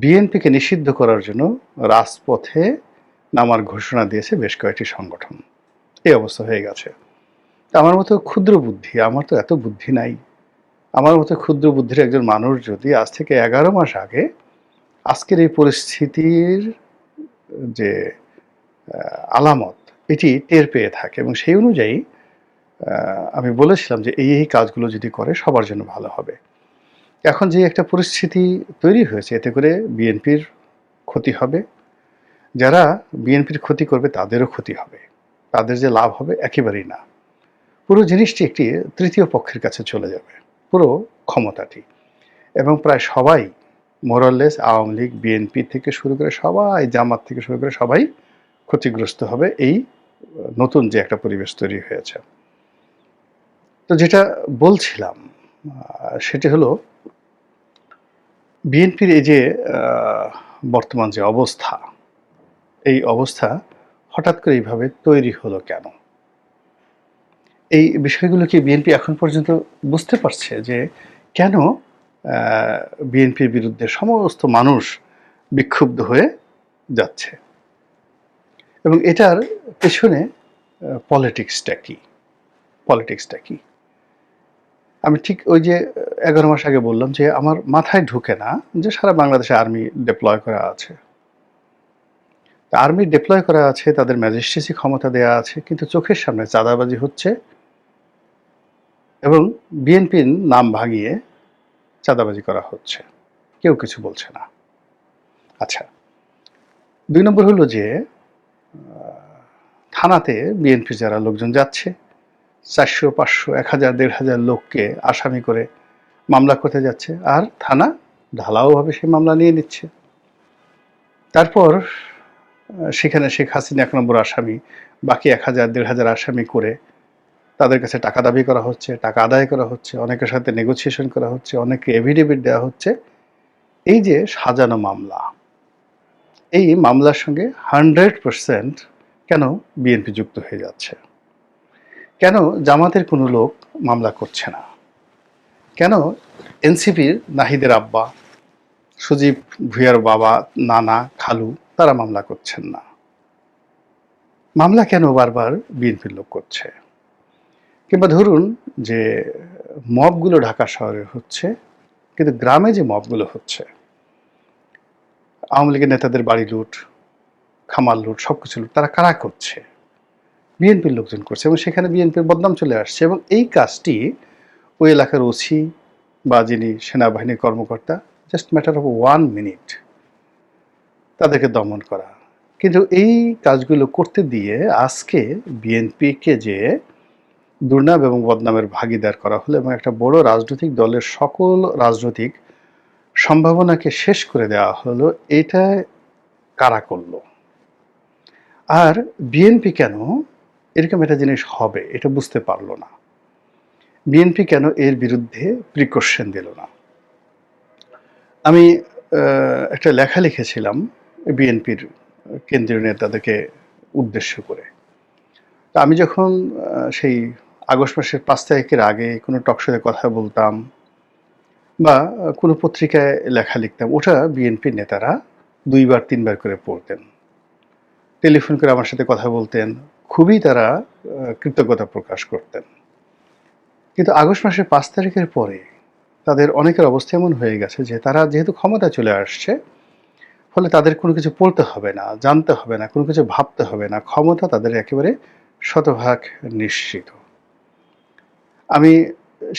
বিএনপিকে নিষিদ্ধ করার জন্য রাজপথে নামার ঘোষণা দিয়েছে বেশ কয়েকটি সংগঠন। এই অবস্থা হয়ে গেছে। আমার মতো ক্ষুদ্র বুদ্ধি, আমার তো এত বুদ্ধি নাই। আমার মতো ক্ষুদ্র বুদ্ধির একজন মানুষ যদি আজ থেকে এগারো মাস আগে আজকের এই পরিস্থিতির যে আলামত, এটি টের পেয়ে থাকে এবং সেই অনুযায়ী আমি বলেছিলাম যে এই এই কাজগুলো যদি করে সবার জন্য ভালো হবে। এখন যে একটা পরিস্থিতি তৈরি হয়েছে, এতে করে বিএনপির ক্ষতি হবে। যারা বিএনপির ক্ষতি করবে, তাদেরও ক্ষতি হবে। তাদের যে লাভ হবে, একেবারেই না। পুরো জিনিসটি একটি তৃতীয় পক্ষের কাছে চলে যাবে, পুরো ক্ষমতাটি। এবং প্রায় সবাই মোরাললেস আওয়ামী লীগ, বিএনপি থেকে শুরু করে সবাই, জামাত থেকে শুরু করে সবাই ক্ষতিগ্রস্ত হবে এই নতুন যে একটা পরিবেশ তৈরি হয়েছে। তো যেটা বলছিলাম সেটি হলো বিএনপির এই যে বর্তমান যে অবস্থা, এই অবস্থা হঠাৎ করে এইভাবে তৈরি হলো কেন? এই বিষয়গুলো কি বিএনপি এখন পর্যন্ত বুঝতে পারছে যে কেন বিএনপির বিরুদ্ধে সমস্ত মানুষ বিক্ষুব্ধ হয়ে যাচ্ছে? এবং এটার পেছনে পলিটিক্সটা কি? পলিটিক্সটা কি? আমি ঠিক ওই যে এগারো মাস আগে বললাম যে, আমার মাথায় ঢুকে না যে সারা বাংলাদেশে আর্মি ডিপ্লয় করা আছে। আর্মি ডিপ্লয় করা আছে, তাদের ম্যাজিস্ট্রেসি ক্ষমতা দেওয়া আছে, কিন্তু চোখের সামনে চাঁদাবাজি হচ্ছে এবং বিএনপির নাম ভাঙিয়ে চাঁদাবাজি করা হচ্ছে। কেউ কিছু বলছে না। আচ্ছা দুই নম্বর হলো যে থানাতে বিএনপির যারা লোকজন যাচ্ছে চারশো, পাঁচশো, এক হাজার, দেড় হাজার লোককে আসামি করে মামলা করতে যাচ্ছে। আর থানা ঢালাওভাবে সে মামলা নিয়ে নিচ্ছে। তারপর সেখানে শেখ হাসিনা এক নম্বর আসামি, বাকি এক হাজার, দেড় হাজার আসামি করে তাদের কাছে টাকা দাবি করা হচ্ছে, টাকা আদায় করা হচ্ছে, অনেকের সাথে নেগোসিয়েশন করা হচ্ছে অনেকে এভিডেভিট দেওয়া হচ্ছে। এই যে সাজানো মামলা, এই মামলার সঙ্গে হান্ড্রেড পার্সেন্ট কেন বিএনপি যুক্ত হয়ে যাচ্ছে? কেন জামাতের কোনো লোক মামলা করছে না? কেন এনসিপির নাহিদের আব্বা, সুজীব ভুইয়ার বাবা, নানা, খালু, তারা মামলা করছেন না? মামলা কেন বারবার বিএনপির লোক করছে? কিংবা ধরুন যে মবগুলো ঢাকা শহরে হচ্ছে, কিন্তু গ্রামে যে মবগুলো হচ্ছে, আওয়ামী লীগের নেতাদের বাড়ি লুট, খামার লুট সব কিছু লুট, তারা কারা করছে? বিএনপির লোকজন করছে এবং সেখানে বিএনপির বদনাম চলে আসছে এবং এই কাজটি ওই এলাকার ওসি বা যিনি সেনাবাহিনীর কর্মকর্তা just matter of one minute তাদেরকে দমন করা। কিন্তু এই কাজগুলো করতে দিয়ে আজকে বিএনপিকে যে দুর্নাম এবং বদনামের ভাগিদার করা হলো এবং একটা বড় রাজনৈতিক দলের সকল রাজনৈতিক সম্ভাবনাকে শেষ করে দেওয়া হলো, এটা কারা করল? আর বিএনপি কেন এরকম একটা জিনিস হবে, এটা বুঝতে পারল না। বিএনপি কেন এর বিরুদ্ধে প্রিকশন দিল না? আমি একটা লেখা লিখেছিলাম বিএনপির কেন্দ্রীয় নেতাদেরকে উদ্দেশ্য করে। তা আমি যখন সেই আগস্ট মাসের পাঁচ তারিখের আগে কোনো টকশোতে কথা বলতাম বা কোনো পত্রিকায় লেখা লিখতাম, ওটা বিএনপির নেতারা দুইবার, তিনবার করে পড়তেন। টেলিফোন করে আমার সাথে কথা বলতেন খুবই তারা কৃতজ্ঞতা প্রকাশ করতেন। কিন্তু আগস্ট মাসের পাঁচ তারিখের পরে তাদের অনেকের অবস্থা এমন হয়ে গেছে যে তারা যেহেতু ক্ষমতা চলে আসছে, ফলে তাদের কোনো কিছু পড়তে হবে না, জানতে হবে না, কোনো কিছু ভাবতে হবে না। ক্ষমতা তাদের একেবারে শতভাগ নিশ্চিত। আমি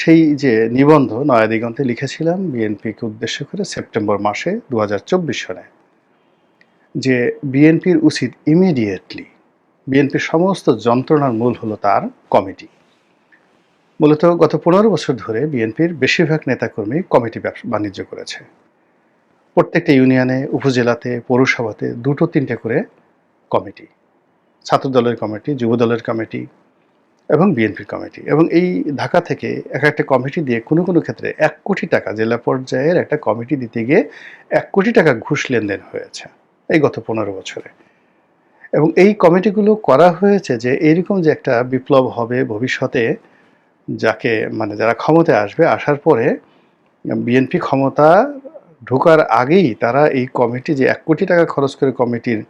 সেই যে নিবন্ধ নয়া দিগন্তে লিখেছিলাম বিএনপিকে উদ্দেশ্য করে সেপ্টেম্বর মাসে দু হাজার চব্বিশ সনে, যে বিএনপির উচিত ইমিডিয়েটলি বিএনপির সমস্ত যন্ত্রণার মূল হলো তার কমিটি। মূলত গত পনেরো বছর ধরে বিএনপির বেশিরভাগ নেতাকর্মী কমিটি বাণিজ্য করেছে। প্রত্যেকটা ইউনিয়নে, উপজেলাতে, পৌরসভাতে দুটো তিনটে করে কমিটি। ছাত্র দলের কমিটি যুব দলের কমিটি এবং বিএনপির কমিটি। এবং এই ঢাকা থেকে এক একটা কমিটি দিয়ে কোনো কোনো ক্ষেত্রে এক কোটি টাকা জেলা পর্যায়ের একটা কমিটি দিতে গিয়ে এক কোটি টাকা ঘুষ লেনদেন হয়েছে এই গত পনেরো বছরে। এবং এই কমিটিগুলো করা হয়েছে যে এইরকম যে একটা বিপ্লব হবে ভবিষ্যতে, যাকে মানে যারা ক্ষমতায় আসবে, আসার পরে বিএনপি ক্ষমতা ঢোকার আগেই তারা এই কমিটি যে এক কোটি টাকা খরচ করে কমিটির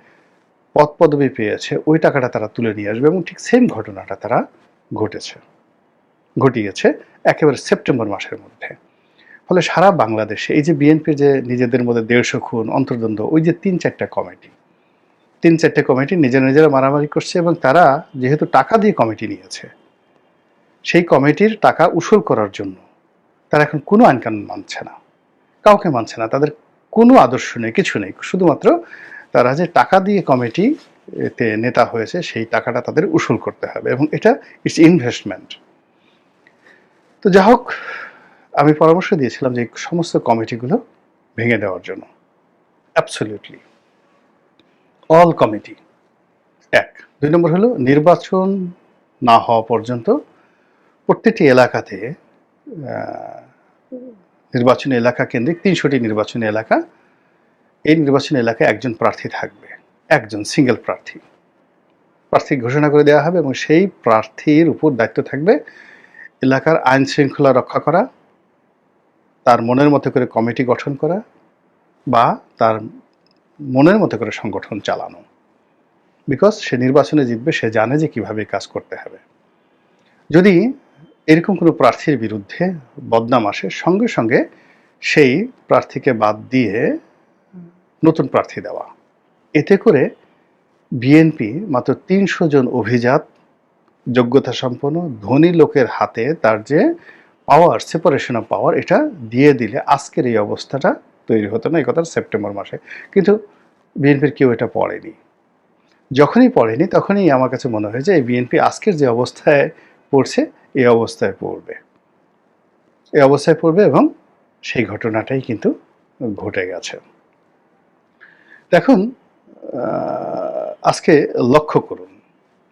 পদ পদবি পেয়েছে, ওই টাকাটা তারা তুলে নিয়ে আসবে এবং ঠিক সেম ঘটনাটা তারা ঘটেছে, ঘটিয়েছে একেবারে সেপ্টেম্বর মাসের মধ্যে। ফলে সারা বাংলাদেশে এই যে বিএনপি যে নিজেদের মধ্যে দেড়শো খুন, অন্তর্দ্বন্দ্ব, ওই যে তিন চারটা কমিটি তিন চারটে কমিটি নিজেরা নিজেরা মারামারি করছে এবং তারা যেহেতু টাকা দিয়ে কমিটি নিয়েছে, সেই কমিটির টাকা উসুল করার জন্য তারা এখন কোনো আইনকানুন মানছে না। কাউকে মানছে না, তাদের কোনো আদর্শ নেই, কিছু নেই। শুধুমাত্র তারা যে টাকা দিয়ে কমিটি এতে নেতা হয়েছে, সেই টাকাটা তাদের উসুল করতে হবে এবং এটা ইটস ইনভেস্টমেন্ট। তো যা হোক, আমি পরামর্শ দিয়েছিলাম যে সমস্ত কমিটিগুলো ভেঙে দেওয়ার জন্য। অ্যাবসলিউটলি। অল কমিটি এক। দুই নম্বর হলো নির্বাচন না হওয়া পর্যন্ত প্রত্যেকটি এলাকাতে নির্বাচনী এলাকা কেন্দ্রিক তিনশোটি নির্বাচনী এলাকা। এই নির্বাচনী এলাকায় একজন প্রার্থী থাকবে, একজন সিঙ্গেল প্রার্থী। প্রার্থী ঘোষণা করে দেওয়া হবে এবং সেই প্রার্থীর উপর দায়িত্ব থাকবে এলাকার আইন শৃঙ্খলা রক্ষা করা, তার মনের মতো করে কমিটি গঠন করা বা তার মনের মতো করে সংগঠন চালানো। বিকজ সে নির্বাচনে জিতবে, সে জানে যে কীভাবে কাজ করতে হবে। যদি এরকম কোনো প্রার্থীর বিরুদ্ধে বদনাম আসে, সঙ্গে সঙ্গে সেই প্রার্থীকে বাদ দিয়ে নতুন প্রার্থী দেওয়া। এতে করে বিএনপি মাত্র তিনশো জন অভিজাত, যোগ্যতা সম্পন্ন, ধনী লোকের হাতে তার যে পাওয়ার সেপারেশন অফ পাওয়ার এটা দিয়ে দিলে আজকের এই অবস্থাটা তৈরি হতো না, এই কথা সেপ্টেম্বর মাসে। কিন্তু বিএনপির কেউ এটা পড়েনি। যখনই পড়েনি, তখনই আমার কাছে মনে হয় যে এই বিএনপি আজকের যে অবস্থায় পড়ছে এই অবস্থায় পড়বে। এই অবস্থায় পড়বে এবং সেই ঘটনাটাই কিন্তু ঘটে গেছে। দেখুন আজকে লক্ষ্য করুন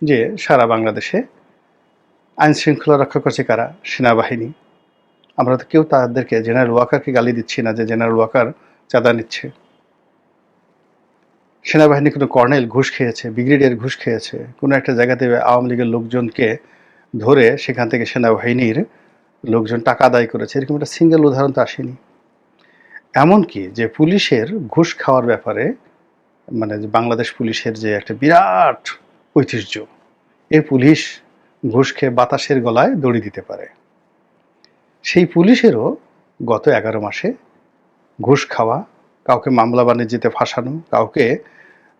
যে সারা বাংলাদেশে আইন শৃঙ্খলা রক্ষা করছে কারা? সেনাবাহিনী। আমরা তো কেউ তাদেরকে জেনারেল ওয়াকারকে গালি দিচ্ছি না যে জেনারেল ওয়াকার চাঁদা নিচ্ছে। সেনাবাহিনী কোনো কর্নেল ঘুষ খেয়েছে, ব্রিগেডিয়ার ঘুষ খেয়েছে। কোনো একটা জায়গাতে আওয়ামী লীগের লোকজনকে ধরে সেখান থেকে সেনাবাহিনীর লোকজন টাকা আদায় করেছে। এরকম একটা সিঙ্গেল উদাহরণ তো আসেনি। এমনকি যে পুলিশের ঘুষ খাওয়ার ব্যাপারে মানে বাংলাদেশ পুলিশের যে একটা বিরাট ঐতিহ্য এই পুলিশ ঘুষ খেয়ে বাতাসের গলায় দড়ি দিতে পারে। সেই পুলিশেরও গত এগারো মাসে ঘুষ খাওয়া, কাউকে মামলা বাণিজ্যতে ফাঁসানো, কাউকে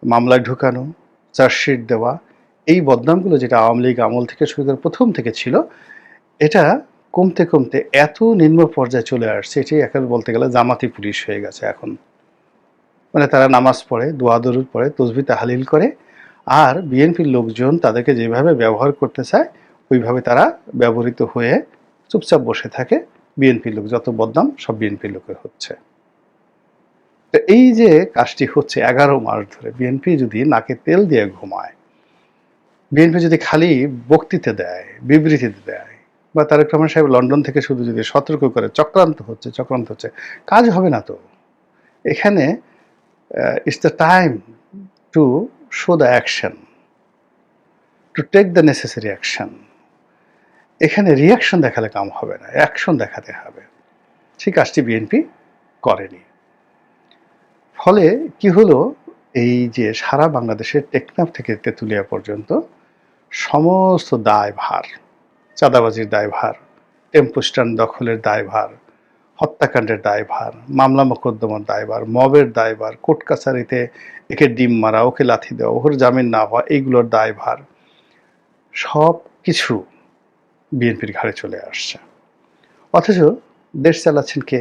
মামলায় ঢুকানো, চার্জশিট দেওয়া, এই বদনামগুলো যেটা আওয়ামী লীগ আমল থেকে শুরু করে প্রথম থেকে ছিল, এটা কমতে কমতে এত নিম্ন পর্যায়ে চলে আসছে এটি এখন বলতে গেলে জামাতি পুলিশ হয়ে গেছে এখন। মানে তারা নামাজ পড়ে, দোয়া পড়ে, তসবি তাহালিল করে, আর বিএনপির লোকজন তাদেরকে যেভাবে ব্যবহার করতে চায়, ওইভাবে তারা ব্যবহৃত হয়ে চুপচাপ বসে থাকে বিএনপির লোক, যত বদনাম, সব বিএনপির লোকের হচ্ছে। তো এই যে কাজটি হচ্ছে এগারো মাস ধরে, বিএনপি যদি নাকে তেল দিয়ে ঘুমায়, বিএনপি যদি খালি বক্তৃতা দেয়, বিবৃতি দেয়, বা তারেক রহমান সাহেব লন্ডন থেকে শুধু যদি সতর্ক করে, চক্রান্ত হচ্ছে চক্রান্ত হচ্ছে, কাজ হবে না তো। এখানে it's the time to show the action to take the necessary action এখানে রিয়াকশন দেখালে কাম হবে না অ্যাকশন দেখাতে হবে। সেই কাজটি বিএনপি করেনি। ফলে কি হলো? এই যে সারা বাংলাদেশের টেকনাফ থেকে তেঁতুলিয়া পর্যন্ত সমস্ত দায়ভার, চাঁদাবাজির দায়ভার, টেম্পো স্ট্যান্ড দখলের দায়ভার, হত্যাকাণ্ডের দায়ভার, মামলা মোকদ্দমার দায়ভার, মবের দায়ভার, কোর্ট কাছারিতে একে ডিম মারা, ওকে লাথি দেওয়া, ওর জামিন না হওয়া, এইগুলোর দায়ভার সব কিছু বিএনপির ঘাড়ে চলে আসছে। অথচ দেশ চালাচ্ছেন কে?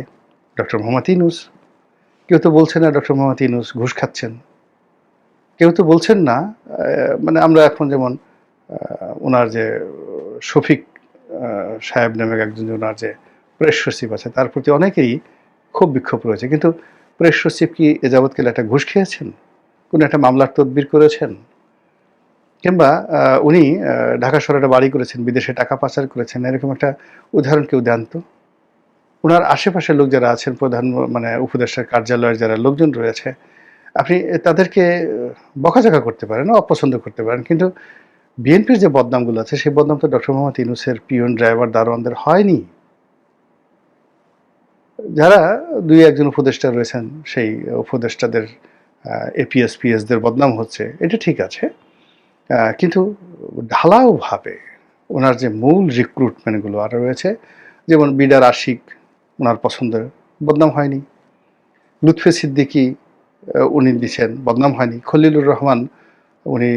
ডক্টর মোহাম্মদ ইনুস কেউ তো বলছেন না ডক্টর মোহাম্মদ ইনুস ঘুষ খাচ্ছেন। কেউ তো বলছেন না মানে আমরা এখন যেমন ওনার যে শফিক সাহেব নামে একজন ওনার যে প্রেস সচিব আছে, তার প্রতি অনেকেই খুব বিক্ষোভ রয়েছে। কিন্তু প্রেস সচিব কি এ যাবৎকালে একটা ঘুষ খেয়েছেন? কোনো একটা মামলার তদবির করেছেন? কিংবা উনি ঢাকা শহরে বাড়ি করেছেন, বিদেশে টাকা পাচার করেছেন, এরকম একটা উদাহরণ কেউ দেন তো? ওনার আশেপাশের লোক যারা আছেন, প্রধান মানে উপদেষ্টার কার্যালয়ের যারা লোকজন রয়েছে, আপনি তাদেরকে বকাঝকা করতে পারেন, অপছন্দ করতে পারেন, কিন্তু বিএনপির যে বদনামগুলো আছে, সেই বদনাম তো ডক্টর মোহাম্মদ ইউনুসের পিয়ন ড্রাইভার দারোয়ানদের হয়নি। যারা দুই একজন উপদেষ্টা রয়েছেন, সেই উপদেষ্টাদের এপিএস পিএসদের বদনাম হচ্ছে, এটা ঠিক আছে কিন্তু ঢালাওভাবে ওনার যে মূল রিক্রুটমেন্টগুলো আর রয়েছে, যেমন বিডার আশিক ওনার পছন্দের বদনাম হয়নি। লুৎফে সিদ্দিকি উনি দিচ্ছেন বদনাম হয়নি। খলিলুর রহমান, উনি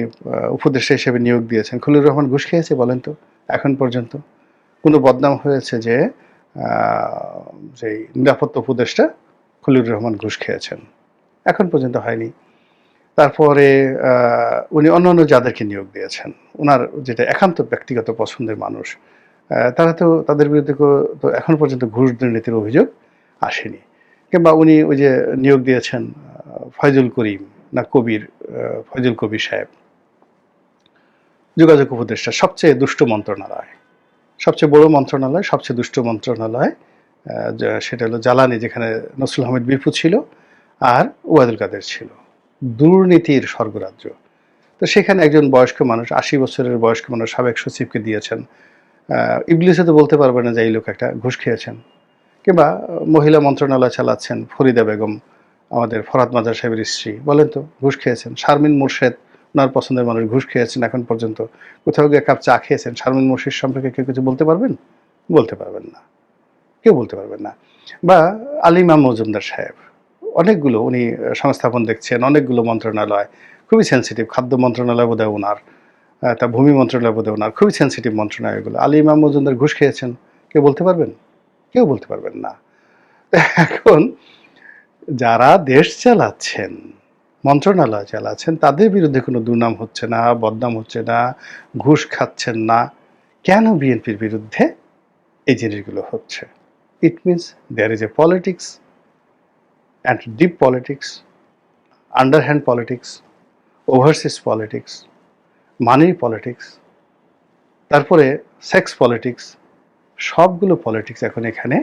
উপদেষ্টা হিসেবে নিয়োগ দিয়েছেন। খলিলুর রহমান ঘুষ খেয়েছে বলেন তো, এখন পর্যন্ত। কোনো বদনাম হয়েছে যে যে নিরাপত্তা উপদেষ্টা খলিলুর রহমান ঘুষ খেয়েছেন। এখন পর্যন্ত হয়নি। তারপরে উনি অন্যান্য যাদেরকে নিয়োগ দিয়েছেন ওনার যেটা একান্ত ব্যক্তিগত পছন্দের মানুষ তারা তো তাদের বিরুদ্ধে তো এখন পর্যন্ত ঘুষ দুর্নীতির অভিযোগ আসেনি। কিংবা উনি ওই যে নিয়োগ দিয়েছেন ফয়জুল করিম না কবির ফয়জুল কবির সাহেব। যোগাযোগ উপদেষ্টা, সবচেয়ে দুষ্ট মন্ত্রণালয়, সবচেয়ে বড় মন্ত্রণালয়, সবচেয়ে দুষ্ট মন্ত্রণালয় সেটা হলো জ্বালানি, যেখানে নসরুল আহমেদ বিপু ছিল আর ওয়াদুল কাদের ছিল। দুর্নীতির স্বর্গরাজ্য। তো সেখানে একজন বয়স্ক মানুষ, আশি বছরের বয়স্ক মানুষ সাবেক সচিবকে দিয়েছেন। ইবলিসে তো বলতে পারবে না যে এই লোক একটা ঘুষ খেয়েছেন। কিংবা মহিলা মন্ত্রণালয় চালাচ্ছেন ফরিদা বেগম, আমাদের ফরাদ মাজার সাহেবের স্ত্রী। বলেন তো, ঘুষ খেয়েছেন। শারমিন মুর্শেদ, ওনার পছন্দের মানুষ ঘুষ খেয়েছেন এখন পর্যন্ত। কোথাও গিয়ে কাপ চা খেয়েছেন। শারমিন মুর্শিদ সম্পর্কে কেউ কিছু বলতে পারবেন? বলতে পারবেন না। কেউ বলতে পারবেন না। বা আলিমা মজুমদার সাহেব অনেকগুলো উনি সংস্থাপন দেখছেন, অনেকগুলো মন্ত্রণালয়, খুবই সেন্সিটিভ খাদ্য মন্ত্রণালয় বোধহয় ওনার তা ভূমি মন্ত্রণালয় বোধহয় ওনার খুবই সেন্সিটিভ মন্ত্রণালয় এগুলো। আলী ইমাম মজুমদার ঘুষ খেয়েছেন, কেউ বলতে পারবেন? কেউ বলতে পারবেন না। এখন যারা দেশ চালাচ্ছেন, মন্ত্রণালয় চালাচ্ছেন, তাদের বিরুদ্ধে কোনো দুর্নাম হচ্ছে না, বদনাম হচ্ছে না, ঘুষ খাচ্ছেন না, কেন বিএনপির বিরুদ্ধে এই জিনিসগুলো হচ্ছে? It means there is a politics and deep politics underhand politics overseas politics মানির পলিটিক্স তারপরে সেক্স পলিটিক্স সবগুলো পলিটিক্স এখন এখানে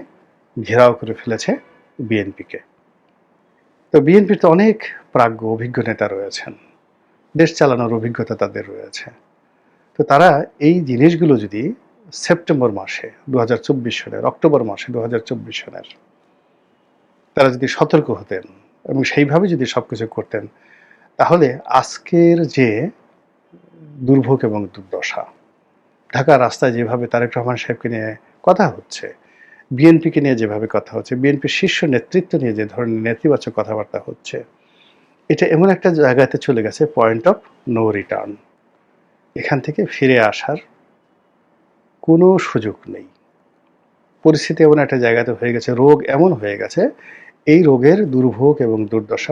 ঘেরাও করে ফেলেছে বিএনপিকে তো বিএনপির তো অনেক প্রাজ্ঞ, অভিজ্ঞ নেতা রয়েছেন। দেশ চালানোর অভিজ্ঞতা তাদের রয়েছে। তো তারা এই জিনিসগুলো যদি সেপ্টেম্বর মাসে, দু সালের, অক্টোবর মাসে, দু সালের তারা যদি সতর্ক হতেন এবং সেইভাবে যদি সবকিছু করতেন, তাহলে আজকের যে দুর্ভোগ এবং দুর্দশা ঢাকা রাস্তায় যেভাবে তারেক রহমান সাহেবকে নিয়ে কথা হচ্ছে, বিএনপিকে নিয়ে যেভাবে কথা হচ্ছে, বিএনপির শীর্ষ নেতৃত্ব নিয়ে যে ধরনের নেতিবাচক কথাবার্তা হচ্ছে, এটা এমন একটা জায়গাতে চলে গেছে পয়েন্ট অফ নো রিটার্ন এখান থেকে ফিরে আসার কোনো সুযোগ নেই। পরিস্থিতি এমন একটা জায়গাতে হয়ে গেছে, রোগ এমন হয়ে গেছে এই রোগের দুর্ভোগ এবং দুর্দশা